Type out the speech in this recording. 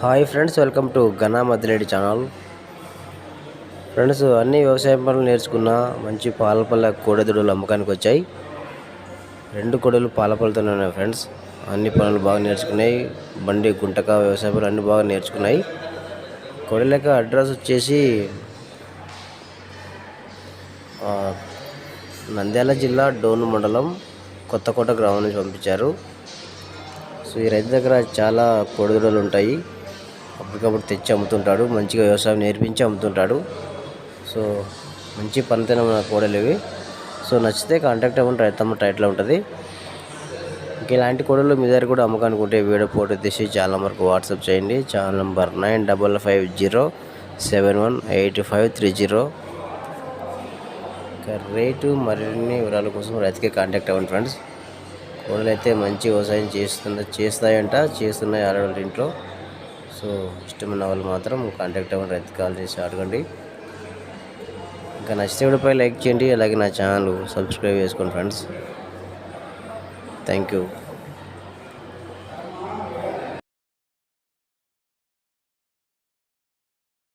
Hi friends welcome to Ghana Maddireddy channel. Friends అన్ని వ్యవసాయ పనులు నేర్చుకున్న మంచి పాల పళ్ళ అమ్మకానికి వచ్చాయి. రెండు కోడలు పాల పళ్ళతోనే ఉన్నాయి ఫ్రెండ్స్. అన్ని పనులు బాగా నేర్చుకున్నాయి. బండి గుంటక వ్యవసాయ పనులు అన్ని బాగా నేర్చుకున్నాయి. కోడెలక అడ్రస్ వచ్చేసి నంద్యాల జిల్లా డోను మండలం కొత్తకోట గ్రామం నుంచి పంపించారు. సో ఈ రైతు దగ్గర చాలా కోడిదూడలు ఉంటాయి. అప్పటికప్పుడు తెచ్చి అమ్ముతుంటాడు మంచిగా వ్యవసాయం నేర్పించి అమ్ముతుంటాడు. సో మంచి పనితనం నా కోడలు ఇవి. సో నచ్చితే కాంటాక్ట్ అవ్వండి రైతమ్మ టైట్లో ఉంటుంది. ఇంక ఇలాంటి కోడలు మీ దగ్గర కూడా అమ్మకానికి వీడియో ఫోటో తీసి చాలా నెంబర్కి వాట్సాప్ చేయండి. Channel number nine double five zero seven one eight five three zero ఇంకా రేటు మరిన్ని వివరాల కోసం రైతుకే కాంటాక్ట్ అవ్వండి ఫ్రెండ్స్ కోడలు అయితే మంచి వ్యవసాయం చేస్తున్న చేస్తాయంట చేస్తున్నాయి ఆడవాళ్ళ ఇంట్లో. సో ఇష్టమైన వాళ్ళు మాత్రం కాంటాక్ట్ అవ్వండి రైతు కాల్ చేసి అడగండి. ఇంకా నచ్చితే వీడియోపై లైక్ చేయండి అలాగే నా ఛానల్ సబ్స్క్రైబ్ చేసుకోండి ఫ్రెండ్స్ థ్యాంక్ యూ